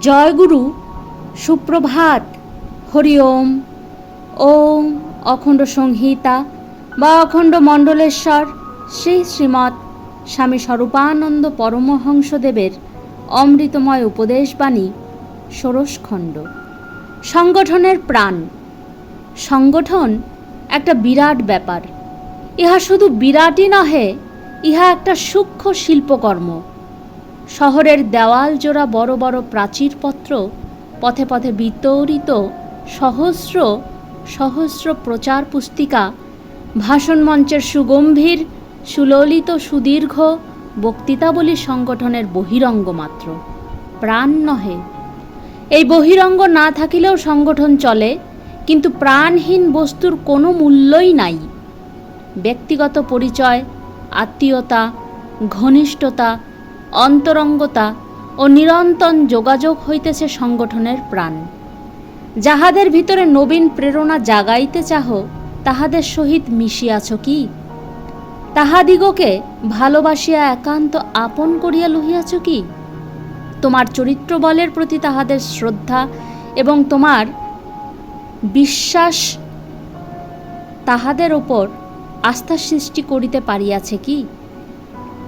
জয়গুরু, সুপ্রভাত। হরি ওম। ওম অখণ্ড সংহিতা বা অখণ্ড মণ্ডলেশ্বর শ্রী শ্রীমৎ স্বামী স্বরূপানন্দ পরমহংসদেবের অমৃতময় উপদেশবাণী ষোড়শখণ্ড সংগঠনের প্রাণ। সংগঠন একটা বিরাট ব্যাপার। ইহা শুধু বিরাটই নহে, ইহা একটা সূক্ষ্ম শিল্পকর্ম। শহরের দেওয়াল জোড়া বড় বড় প্রাচীরপত্র পথে পথে বিতরিত সহস্র সহস্র প্রচার পুস্তিকা, ভাষণ মঞ্চের সুগম্ভীর, সুললিত সুদীর্ঘ বক্তৃতাবলী সংগঠনের বহিরঙ্গ মাত্র। প্রাণ নহে। এই বহিরঙ্গ না থাকিলেও সংগঠন চলে, কিন্তু প্রাণহীন বস্তুর কোনো মূল্যই নাই। ব্যক্তিগত পরিচয়, আত্মীয়তা, ঘনিষ্ঠতা অন্তরঙ্গতা ও নিরন্তন যোগাযোগ হইতেছে সংগঠনের প্রাণ। যাহাদের ভিতরে নবীন প্রেরণা জাগাইতে চাহ, তাহাদের সহিত মিশিয়াছ কি? তাহাদিগকে ভালোবাসিয়া একান্ত আপন করিয়া লহিয়াছ কি? তোমার চরিত্র বলের প্রতি তাহাদের শ্রদ্ধা এবং তোমার বিশ্বাস তাহাদের ওপর আস্থা সৃষ্টি করিতে পারিয়াছে কি?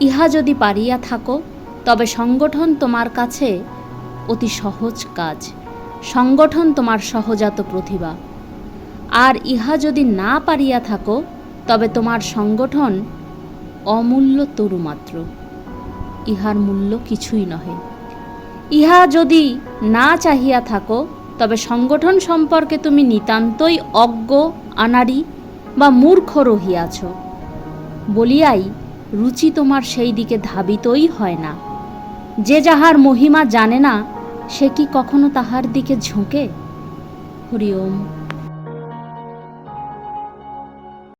ইহা যদি পারিয়া থাকো তবে সংগঠন তোমার কাছে অতি সহজ কাজ। সংগঠন তোমার সহজাত প্রতিভা। আর ইহা যদি না পারিয়া থাকো, তবে তোমার সংগঠন অমূল্য তরুমাত্র। ইহার মূল্য কিছুই নহে। ইহা যদি না চাহিয়া থাকো, তবে সংগঠন সম্পর্কে তুমি নিতান্তই অজ্ঞ, আনাড়ি বা মূর্খ রহিয়াছ। বলিয়াই রুচি তোমার সেই দিকে ধাবিতই হয় না। যে যাহার মহিমা জানে না সে কি কখনো তাহার দিকে ঝুঁকে? হরি ওম।